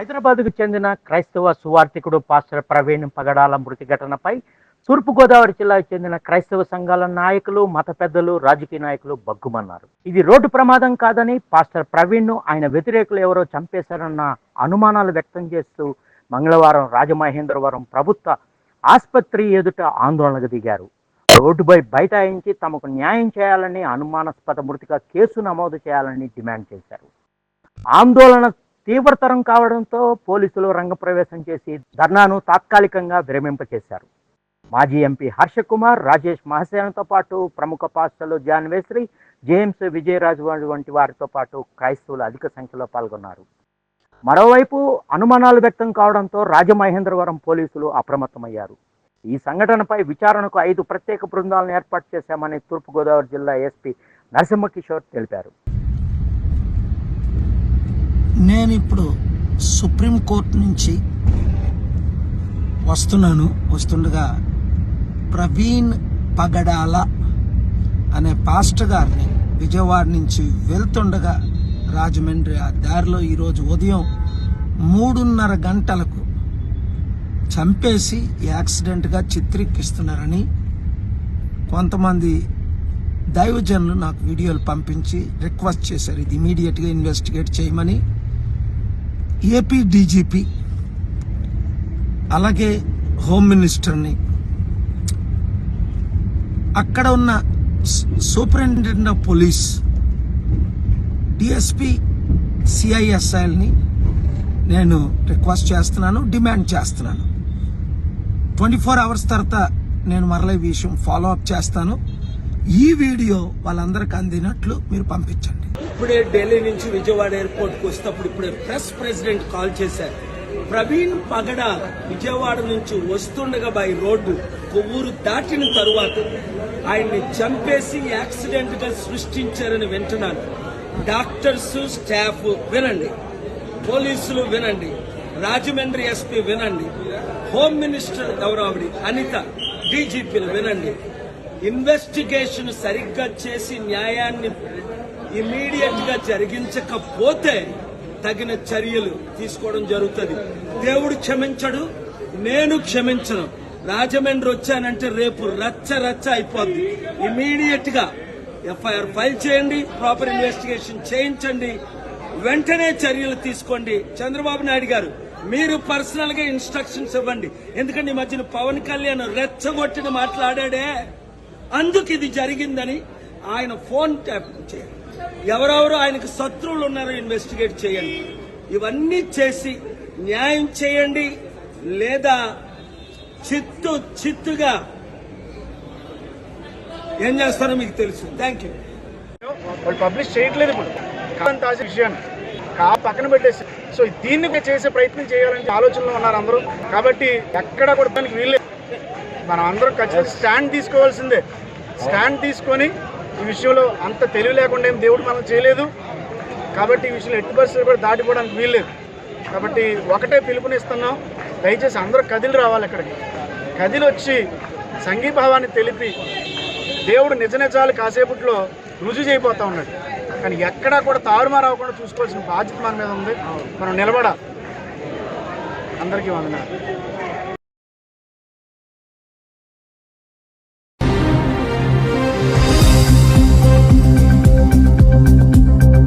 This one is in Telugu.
హైదరాబాద్కు చెందిన క్రైస్తవ సువార్థికుడు పాస్టర్ ప్రవీణ్ పగడాల మృతి ఘటనపై తూర్పుగోదావరి జిల్లాకు చెందిన క్రైస్తవ సంఘాల నాయకులు మత పెద్దలు రాజకీయ నాయకులు బగ్గుమన్నారు. ఇది రోడ్డు ప్రమాదం కాదని పాస్టర్ ప్రవీణ్ను ఆయన వ్యతిరేకులు ఎవరో చంపేశారన్న అనుమానాలు వ్యక్తం చేస్తూ మంగళవారం రాజమహేంద్రవరం ప్రభుత్వ ఆసుపత్రి ఎదుట ఆందోళనకు దిగారు. రోడ్డుపై బైఠాయించి తమకు న్యాయం చేయాలని అనుమానాస్పద మృతిగా కేసు నమోదు చేయాలని డిమాండ్ చేశారు. ఆందోళన తీవ్రతరం కావడంతో పోలీసులు రంగప్రవేశం చేసి ధర్నాను తాత్కాలికంగా విరమింపచేశారు. మాజీ ఎంపీ హర్షకుమార్ రాజేష్ మహసేనతో పాటు ప్రముఖ పాస్టర్లు జాన్వేశ్రీ జేమ్స్ విజయరాజు వంటి వారితో పాటు క్రైస్తవులు అధిక సంఖ్యలో పాల్గొన్నారు. మరోవైపు అనుమానాలు వ్యక్తం కావడంతో రాజమహేంద్రవరం పోలీసులు అప్రమత్తమయ్యారు. ఈ సంఘటనపై విచారణకు ఐదు ప్రత్యేక బృందాలను ఏర్పాటు చేశామని తూర్పుగోదావరి జిల్లా ఎస్పీ నరసింహకిషోర్ తెలిపారు. నేను ఇప్పుడు సుప్రీంకోర్టు నుంచి వస్తున్నాను వస్తుండగా ప్రవీణ్ పగడాల అనే పాస్టర్ గారిని విజయవాడ నుంచి వెళ్తుండగా రాజమండ్రి ఆ దారిలో ఈరోజు ఉదయం మూడున్నర గంటలకు చంపేసి యాక్సిడెంట్గా చిత్రీకరిస్తున్నారని కొంతమంది దైవజనులు నాకు వీడియోలు పంపించి రిక్వెస్ట్ చేశారు. ఇది ఇమీడియట్గా ఇన్వెస్టిగేట్ చేయమని ఏపీ డీజీపీ అలాగే హోమ్ మినిస్టర్ని. అక్కడ ఉన్న సూపరింటెండెంట్ ఆఫ్ పోలీస్ డిఎస్పి సిఐఎస్ఐల్ని నేను రిక్వెస్ట్ చేస్తున్నాను డిమాండ్ చేస్తున్నాను. ట్వంటీ ఫోర్ అవర్స్ తర్వాత నేను మరలా ఈ విషయం ఫాలో అప్ చేస్తాను. ఈ వీడియో వాళ్ళందరికి అందినట్లు మీరు పంపించండి. ఇప్పుడే ఢిల్లీ నుంచి విజయవాడ ఎయిర్పోర్ట్కు వస్తేప్పుడు ఇప్పుడే ప్రెస్ ప్రెసిడెంట్ కాల్ చేశారు. ప్రవీణ్ పగడ విజయవాడ నుంచి వస్తుండగా బై రోడ్డు కొవ్వూరు దాటిన తరువాత ఆయన్ని చంపేసి యాక్సిడెంట్గా సృష్టించారని వింటున్నాను. డాక్టర్స్ స్టాఫ్ వినండి. పోలీసులు వినండి. రాజమండ్రి ఎస్పీ వినండి. హోమ్ మినిస్టర్ గౌరవడి అనిత డీజీపీలు వినండి. ఇన్వెస్టిగేషన్ సరిగ్గా చేసి న్యాయాన్ని ఇమీడియట్గా జరిగించకపోతే తగిన చర్యలు తీసుకోవడం జరుగుతుంది. దేవుడు క్షమించడు నేను క్షమించను. రాజమండ్రి వచ్చానంటే రేపు రచ్చ రచ్చ అయిపోద్ది. ఇమీడియట్గా ఎఫ్ఐఆర్ ఫైల్ చేయండి ప్రాపర్ ఇన్వెస్టిగేషన్ చేయించండి వెంటనే చర్యలు తీసుకోండి. చంద్రబాబు నాయుడు గారు మీరు పర్సనల్గా ఇన్స్ట్రక్షన్స్ ఇవ్వండి. ఎందుకంటే ఈ మధ్యన పవన్ కళ్యాణ్ రెచ్చగొట్టిన మాట్లాడాడే. అందుకు ఇది జరిగిందని ఆయన ఫోన్ ట్యాప్ చేయండి ఎవరెవరు ఆయనకు శత్రువులు ఉన్నారో ఇన్వెస్టిగేట్ చేయండి. ఇవన్నీ చేసి న్యాయం చేయండి. లేదా చిత్తు చిత్తుగా ఏం చేస్తారో మీకు తెలుసు. థ్యాంక్ యూ వాళ్ళు పబ్లిష్ చేయట్లేదు ఇప్పుడు. విషయాన్ని కా పక్కన పెట్టేసి. సో దీన్ని చేసే ప్రయత్నం చేయాలని ఆలోచనలో ఉన్నారు అందరూ. కాబట్టి ఎక్కడ కూడా దానికి వీల్లేదు. మనం అందరం ఖచ్చితంగా స్టాండ్ తీసుకోవాల్సిందే. స్టాండ్ తీసుకొని ఈ విషయంలో అంత తెలివి లేకుండా ఏం దేవుడు మనం చేయలేదు. కాబట్టి ఈ విషయంలో ఎట్టి పరిస్థితులు కూడా దాటిపోవడానికి వీల్లేదు. కాబట్టి ఒకటే పిలుపునిస్తున్నాం దయచేసి అందరూ కదిలి రావాలి ఇక్కడికి. కదిలి వచ్చి సంఘీభావాన్ని తెలిపి దేవుడు నిజ నిజాలు కాసేపట్లో రుజువు చేయబోతా ఉన్నాడు. కానీ ఎక్కడా కూడా తారుమారు అవ్వకుండా చూసుకోవాల్సిన బాధ్యత మన మీద ఉంది. మనం నిలబడాలి. అందరికీ వందనాలు.